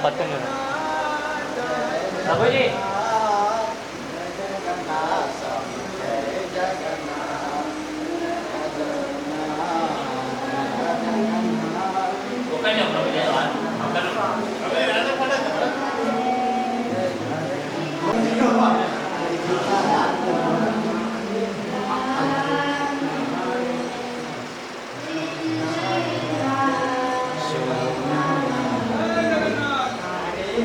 dapat?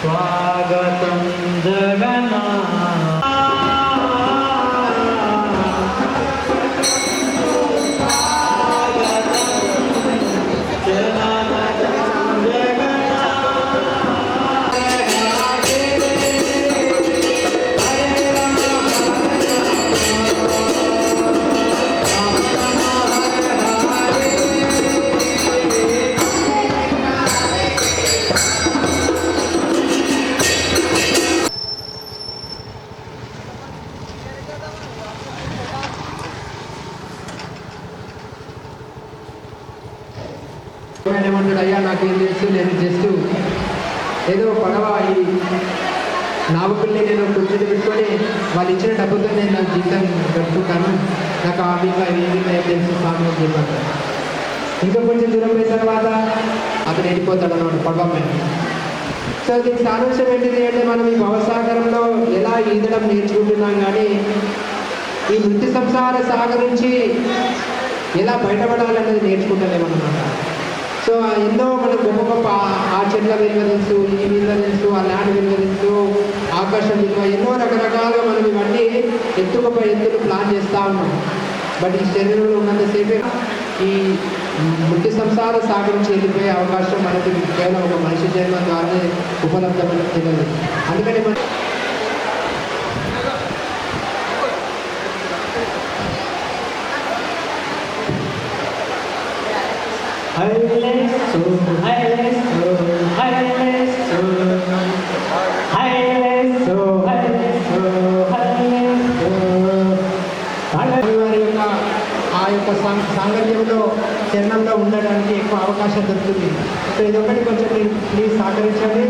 स्वागतं जगना నావకుల్ని నేను కుర్చీలు పెట్టుకొని వాళ్ళు ఇచ్చిన డబ్బుతో నేను నా జీవితం గడుపుకుంటాను నాకు ఆ మీద ఏమి తెలుసు స్వామి చెప్పాను ఇంకా కొంచెం దూరం పోయిన తర్వాత అతను వెళ్ళిపోతాడు అన్నమాట పడవ సో దీనికి సారాంశం ఏంటిది అంటే మనం ఈ భవసాగరంలో ఎలా ఈదడం నేర్చుకుంటున్నాం కానీ ఈ మృతి సంసార సాగర్ నుంచి ఎలా బయటపడాలన్నది నేర్చుకుంటలేమన్నమాట. సో ఎన్నో మన గొప్ప గొప్ప ఆ- చెట్ల విలువ తెలుసు ఈ విలువ తెలుసు ఆ ల్యాండ్ విలువ తెలుసు ఆకాశం విలువ ఎన్నో రకరకాలుగా మనం ఇవన్నీ ఎత్తు గొప్ప ఎత్తులు ప్లాన్ చేస్తూ ఉన్నాం. బట్ ఈ శరీరంలో ఉన్నంతసేపే ఈ మృతి సంసార సాగరం చేరిపోయే అవకాశం మనకి కేవలం ఒక మనిషి జన్మ ద్వారానే ఉపలబ్ధమని తెలియదు. అందుకని మనం హైలెస్సు ఇది ఒకటి కొంచెం ప్లీజ్ సహకరించండి.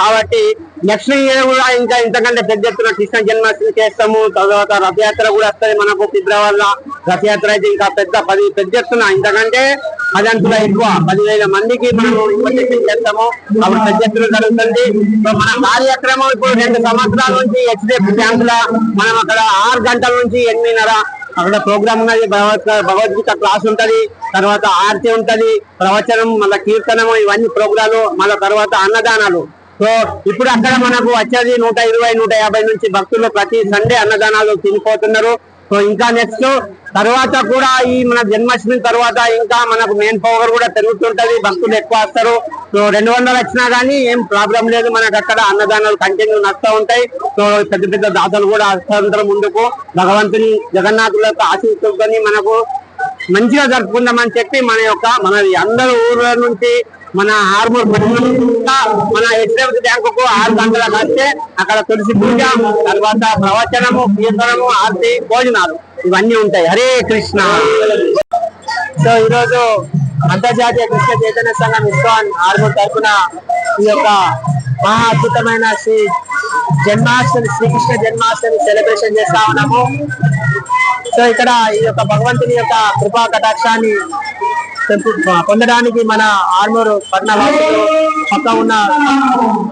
కాబట్టి నెక్స్ట్ ఇయర్ కూడా ఇంకా ఇంతకంటే పెద్ద ఎత్తున కృష్ణ జన్మాష్టమి చేస్తాము. తర్వాత రథయాత్ర కూడా వస్తుంది మనకు ఫిబ్రవరిలో. రథయాత్ర అయితే ఇంకా పెద్ద పది పెద్ద ఎత్తున ఇంతకంటే పదంతుల ఎక్కువ. పదివేల మందికి మనం ఇన్విటేషన్ చేస్తాము. అప్పుడు పెద్ద ఎత్తున జరుగుతుంది. మన కార్యక్రమం ఇప్పుడు రెండు సంవత్సరాల నుంచి హెచ్డిఎఫ్ బ్యాంక్లో మనం అక్కడ ఆరు గంటల నుంచి ఎనిమిదిన్నర అక్కడ ప్రోగ్రామ్ ఉన్నది. భగవత్ భగవద్గీత క్లాస్ ఉంటది. తర్వాత ఆర్తి ఉంటది. ప్రవచనం మళ్ళీ కీర్తనము ఇవన్నీ ప్రోగ్రాలు మళ్ళీ తర్వాత అన్నదానాలు. సో ఇప్పుడు అక్కడ మనకు వచ్చేది నూట ఇరవై నూట యాభై నుంచి భక్తులు ప్రతి సండే అన్నదానాలు తినిపోతున్నారు. సో ఇంకా నెక్స్ట్ తర్వాత కూడా ఈ మన జన్మాష్టమి తర్వాత ఇంకా మనకు మెయిన్ పవర్ కూడా పెరుగుతుంటది. భక్తులు ఎక్కువ వస్తారు. సో రెండు వందలు వచ్చినా గానీ ఏం ప్రాబ్లం లేదు. మనకు అక్కడ అన్నదానాలు కంటిన్యూ నడుస్తూ ఉంటాయి. సో పెద్ద పెద్ద దాతలు కూడా వస్తుంటారు ముందుకు. భగవంతుని జగన్నాథుల యొక్క ఆశీస్సుకొని మనకు మంచిగా జరుపుకుందామని చెప్పి మన యొక్క మన అందరు ఊర్ల నుంచి మన ఆర్మూర్ మన హెచ్డిఎఫ్సి బ్యాంకుకు ఆరు గంటలకు వస్తే అక్కడ తులసి పూజ తర్వాత ప్రవచనము కీర్తనము ఆర్తి భోజనాలు. ఇవన్నీ ఉంటాయి. హరే కృష్ణ. సో ఈరోజు అంతర్జాతీయ కృష్ణ చైతన్య సంఘం ఇస్కాన్ ఆర్మూర్ తరఫున ఈ యొక్క మహా అద్భుతమైన శ్రీ జన్మాష్టమి శ్రీకృష్ణ జన్మాష్టమి సెలబ్రేషన్ చేస్తా ఉన్నాము. సో ఇక్కడ ఈ యొక్క భగవంతుని యొక్క కృపా కటాక్షాన్ని పొందడానికి మన ఆర్మూరు పట్టణ వాసులు పక్క ఉన్న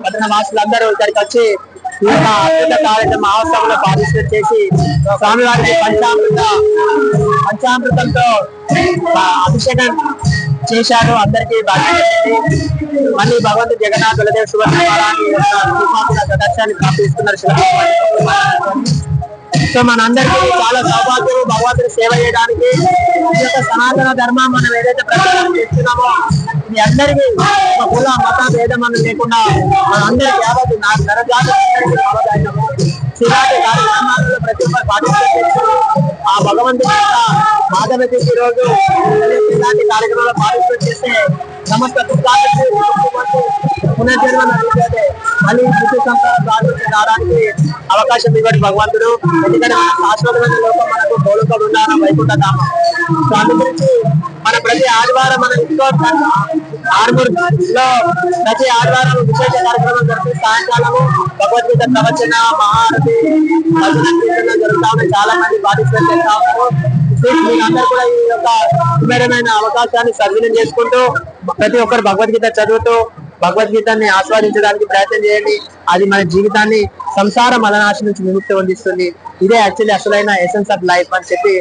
పట్టణ వాసులందరూ ఇక్కడికి వచ్చి ఈ యొక్క అద్భుత కార్యక్రమ మహోత్సవంలో పార్టిసిపేట్ చేసి స్వామివారికి పంచామృత పంచామృతంతో అభిషేకం చేశారు. అందరికీ బాధ్యత మళ్ళీ భగవంతు జగన్నాథ్ బలదేవ్ సువర్ణాన్ని కటాక్షాన్ని ప్రాప్తిస్తున్నారు సో మనందరికీ చాలా సౌభాగ్యం భగవంతుని సేవ చేయడానికి ఈ యొక్క సనాతన ధర్మం మనం ఏదైతే ప్రచారం చేస్తున్నామో ఇది అందరికీ కుల మత భేదం అని లేకుండా మనందరికీ యావత్తు నా నరజాతి అందరికీ ఇలాంటి కార్యక్రమాలలో ప్రతి ఒక్కరు ఆ భగవంతుడి యొక్క మాధవతి ఈ రోజు ఇలాంటి కార్యక్రమాల్లో పార్టిసిపేట్ చేస్తే సమస్త దుఃఖాలకు పునర్జన్మ మళ్ళీ మృత్యు సంసారం రావడానికి అవకాశం ఇవ్వండి భగవంతుడు. ఎందుకంటే మన శాశ్వతమైన లోకం మనకు గోలుకడు ఉండాలి వైకుంఠ ధామం దాని గురించి మన ప్రతి ఆదివారం మన ఇంట్లో ఆర్మూర్ ప్రతి ఆదివారం విశేష కార్యక్రమం జరిపి సాయంకాలము భగవద్గీత ప్రవచన మహారతి భజన జరుగుతా ఉన్నాయి చాలా మంది పార్టిసిపేట్ చేస్తా ఉన్నారు. మీరందరూ కూడా ఈ యొక్క సుందరమైన అవకాశాన్ని సద్వినియోగం చేసుకుంటూ ప్రతి ఒక్కరు భగవద్గీత చదువుతూ భగవద్గీతాన్ని ఆస్వాదించడానికి ప్రయత్నం చేయండి. అది మన జీవితాన్ని సంసార మలనాశ నుంచి విముక్తి పొందిస్తుంది. ఇదే యాక్చువల్లీ అసలైన ఎసెన్స్ ఆఫ్ లైఫ్ అని చెప్పి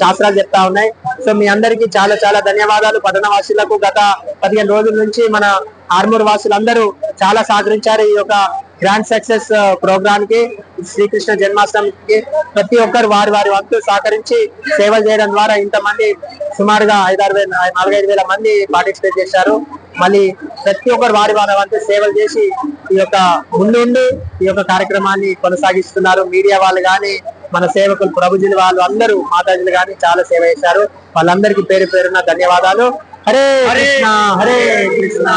శాస్త్రాలు చెప్తా ఉన్నాయి. సో మీ అందరికీ చాలా చాలా ధన్యవాదాలు. పట్టణవాసులకు గత పదిహేను రోజుల నుంచి మన ఆర్మూర్ వాసులందరూ చాలా సహకరించారు ఈ యొక్క గ్రాండ్ సక్సెస్ ప్రోగ్రామ్కి శ్రీకృష్ణ జన్మాష్టమికి. ప్రతి ఒక్కరు వారి వారి వంతు సహకరించి సేవలు చేయడం ద్వారా ఇంతమంది సుమారుగా ఐదారు వేల నాలుగైదు వేల మంది పార్టిసిపేట్ చేశారు. మళ్ళీ ప్రతి ఒక్కరు వారి వారి వంతు సేవలు చేసి ఈ యొక్క ముందుండి ఈ యొక్క కార్యక్రమాన్ని కొనసాగిస్తున్నారు. మీడియా వాళ్ళు కానీ మన సేవకులు ప్రభుజులు వాళ్ళు అందరూ మాతాజీలు కానీ చాలా సేవ చేశారు. వాళ్ళందరికీ పేరు పేరున ధన్యవాదాలు. హరే కృష్ణ హరే కృష్ణ.